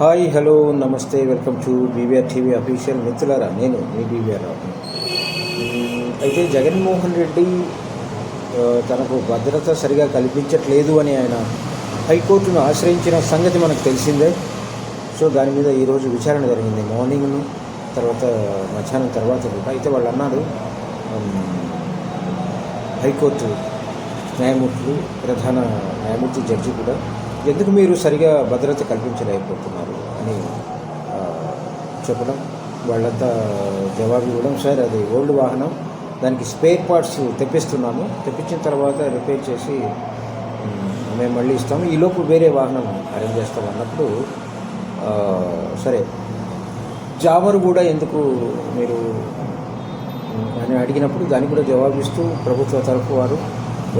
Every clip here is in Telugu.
హాయ్ హలో నమస్తే welcome to BVR TV official మిత్రులారా. నేను మీ బీవీఆర్ రావు. అయితే జగన్మోహన్ రెడ్డి తనకు భద్రత సరిగా కల్పించట్లేదు అని ఆయన హైకోర్టును ఆశ్రయించిన సంగతి మనకు తెలిసిందే. సో దాని మీద ఈరోజు విచారణ జరిగింది. మార్నింగ్ను తర్వాత మధ్యాహ్నం తర్వాత కూడా. అయితే వాళ్ళు అన్నారు హైకోర్టు న్యాయమూర్తులు ప్రధాన న్యాయమూర్తి జడ్జి కూడా ఎందుకు మీరు సరిగా భద్రత కల్పించలేకపోతున్నారు అని చెప్పడం వాళ్ళంతా జవాబు ఇవ్వడం సార్ అది ఓల్డ్ వాహనం. దానికి స్పేర్ పార్ట్స్ తెప్పిస్తున్నాము. తెప్పించిన తర్వాత రిపేర్ చేసి మేము మళ్ళీ ఇస్తాము. ఈలోపు వేరే వాహనం అరేంజ్ చేస్తాం అన్నప్పుడు సరే జామరు కూడా ఎందుకు మీరు అని అడిగినప్పుడు దానికి కూడా జవాబిస్తూ ప్రభుత్వ తరఫు వారు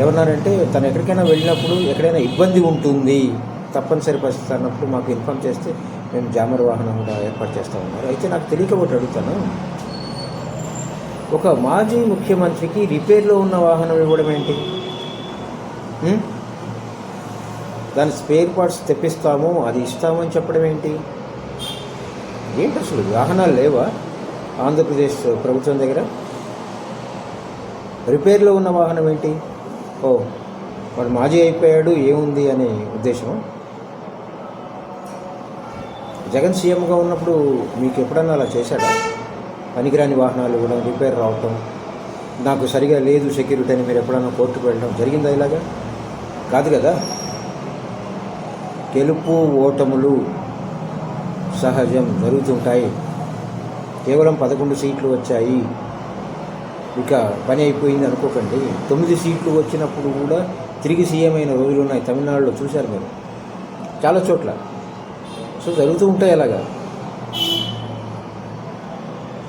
ఏమన్నారంటే తను ఎక్కడికైనా వెళ్ళినప్పుడు ఎక్కడైనా ఇబ్బంది ఉంటుంది తప్పనిసరి పరిస్థితి అన్నప్పుడు మాకు ఇన్ఫామ్ చేస్తే మేము జామర్ వాహనం కూడా ఏర్పాటు చేస్తామన్నారు అయితే నాకు తెలియక ఒకటి అడుగుతాను. ఒక మాజీ ముఖ్యమంత్రికి రిపేర్లో ఉన్న వాహనం ఇవ్వడం ఏంటి? దాని స్పేర్ పార్ట్స్ తెప్పిస్తాము అది ఇస్తామని చెప్పడం ఏంటి? ఏంటి అసలు? వాహనాలు లేవా? ఆంధ్రప్రదేశ్ ప్రభుత్వం దగ్గర? రిపేర్లో ఉన్న వాహనం ఏంటి? ఓ వాడు మాజీ అయిపోయాడు ఏముంది అనే ఉద్దేశం. జగన్ సీఎంగా ఉన్నప్పుడు మీకు ఎప్పుడన్నా అలా చేశాడా? పనికిరాని వాహనాలు ఇవ్వడం రిపేర్ రావటం నాకు సరిగా లేదు సెక్యూరిటీ అని మీరు ఎప్పుడన్నా కోర్టుకు వెళ్ళడం జరిగిందా ఇలాగా? కాదు కదా. గెలుపు ఓటములు సహజం జరుగుతుంటాయి. కేవలం పదకొండు సీట్లు వచ్చాయి. ఇక పని అయిపోయింది అనుకోకండి. తొమ్మిది సీట్లు వచ్చినప్పుడు కూడా తిరిగి సీఎం అయిన రోజులు ఉన్నాయి. తమిళనాడులో చూశారు మీరు. చాలా చోట్ల. సో జరుగుతూ ఉంటాయి అలాగా.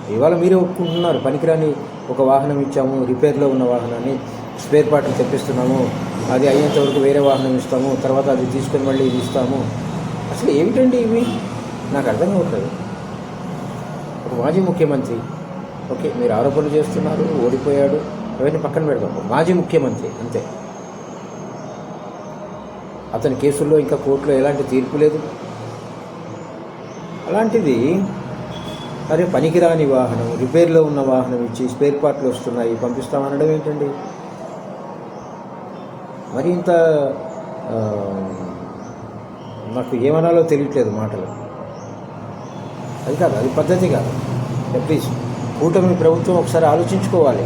ఇవాళ మీరే ఒప్పుకుంటున్నారు. పనికిరాని ఒక వాహనం ఇచ్చాము రిపేర్లో ఉన్న వాహనాన్ని స్పేర్ పార్ట్లు తెప్పిస్తున్నాము. అది అయ్యేంత వరకు వేరే వాహనం ఇస్తాము. తర్వాత అది తీసుకొని మళ్ళీ ఇది ఇస్తాము. అసలు ఏమిటండి ఇవి? నాకు అర్థం అవుతుంది ఒక మాజీ ముఖ్యమంత్రి ఓకే మీరు ఆరోపణలు చేస్తున్నారు ఓడిపోయాడు. అవన్నీ పక్కన పెడదాం. మాజీ ముఖ్యమంత్రి అంతే. అతని కేసుల్లో ఇంకా కోర్టులో ఎలాంటి తీర్పు లేదు. అలాంటిది అరే పనికిరాని వాహనం రిపేర్లో ఉన్న వాహనం ఇచ్చి స్పేర్ పార్ట్లు వస్తున్నాయి పంపిస్తామనడం ఏంటండి? మరి ఇంత నాకు ఏమనాలో తెలియట్లేదు మాటలు. అది కాదు అది పద్ధతి కాదు. ప్లీజ్ కూటమి ప్రభుత్వం ఒకసారి ఆలోచించుకోవాలి.